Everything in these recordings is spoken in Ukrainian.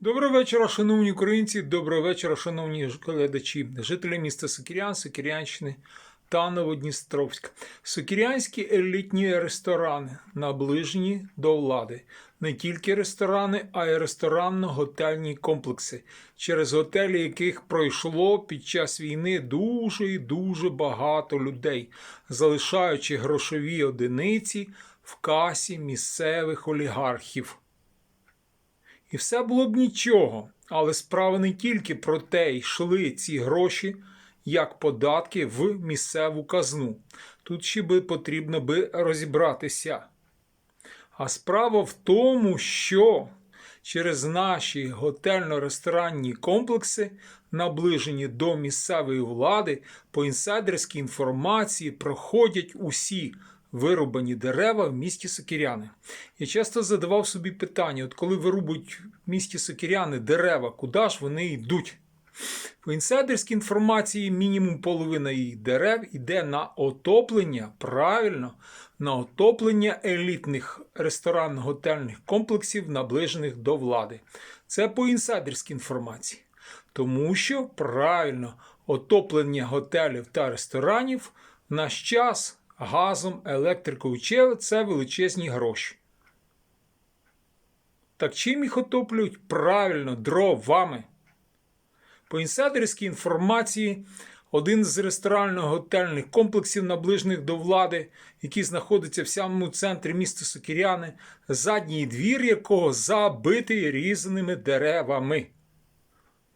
Доброго вечора, шановні українці, доброго вечора, шановні глядачі, жителі міста Сокірян, Сокірянщини та Новодністровська. Сокірянські елітні ресторани наближені до влади. Не тільки ресторани, а й ресторанно-готельні комплекси, через готелі яких пройшло під час війни дуже і дуже багато людей, залишаючи грошові одиниці в касі місцевих олігархів. І все було б нічого, але справа не тільки про те, йшли ці гроші як податки в місцеву казну. Тут ще би потрібно би розібратися. А справа в тому, що через наші готельно-ресторанні комплекси, наближені до місцевої влади, по інсайдерській інформації проходять усі вирубані дерева в місті Сокіряни. Я часто задавав собі питання: от коли вирубують в місті Сокіряни дерева, куди ж вони йдуть? По інсайдерській інформації мінімум половина їх дерев йде на отоплення, правильно, на отоплення елітних ресторанно-готельних комплексів, наближених до влади. Це по інсайдерській інформації. Тому що правильно отоплення готелів та ресторанів в наш час газом, електрикою чи це величезні гроші. Так чим їх отоплюють? Правильно, дровами. По інсайдерській інформації, один з ресторанно-готельних комплексів, наближених до влади, який знаходиться в самому центрі міста Сокіряни, задній двір якого забитий різаними деревами.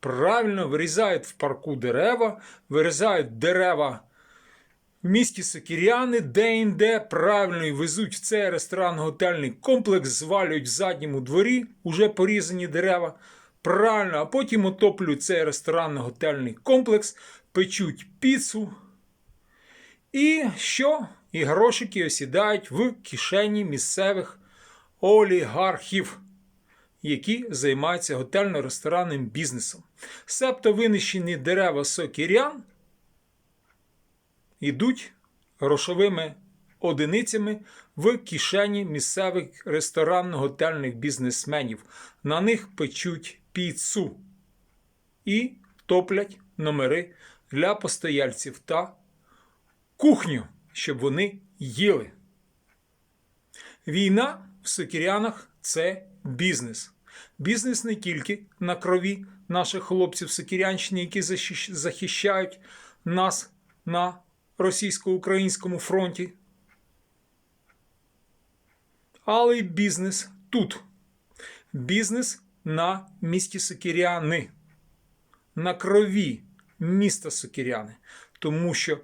Правильно вирізають в парку дерева, вирізають дерева в місті Сокіряни, де-інде правильно і везуть в цей ресторан-готельний комплекс, звалюють в задньому дворі уже порізані дерева. Правильно, а потім отоплюють цей ресторанно-готельний комплекс, печуть піцу. І що? І грошики осідають в кишені місцевих олігархів, які займаються готельно-ресторанним бізнесом. Себто винищені дерева сокірян йдуть грошовими одиницями в кишені місцевих ресторанно-готельних бізнесменів. На них печуть піцу і топлять номери для постояльців та кухню, щоб вони їли. Війна в Сокірянах це бізнес. Бізнес не тільки на крові наших хлопців Сокірянщини, які захищають нас на російсько-українському фронті, але й бізнес тут. Бізнес на місті Сокіряни, на крові міста Сокіряни. Тому що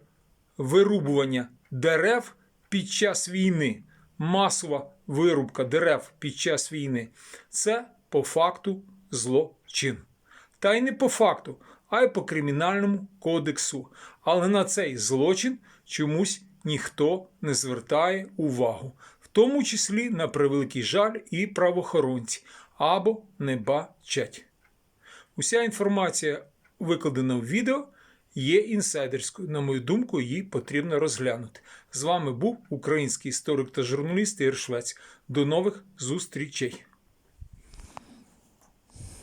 вирубування дерев під час війни, масова вирубка дерев під час війни це по факту злочин. Та й не по факту, а й по кримінальному кодексу. Але на цей злочин чомусь ніхто не звертає увагу, в тому числі на превеликий жаль і правоохоронці або не бачать. Уся інформація, викладена в відео, є інсайдерською. На мою думку, її потрібно розглянути. З вами був український історик та журналіст Ігор Швець. До нових зустрічей!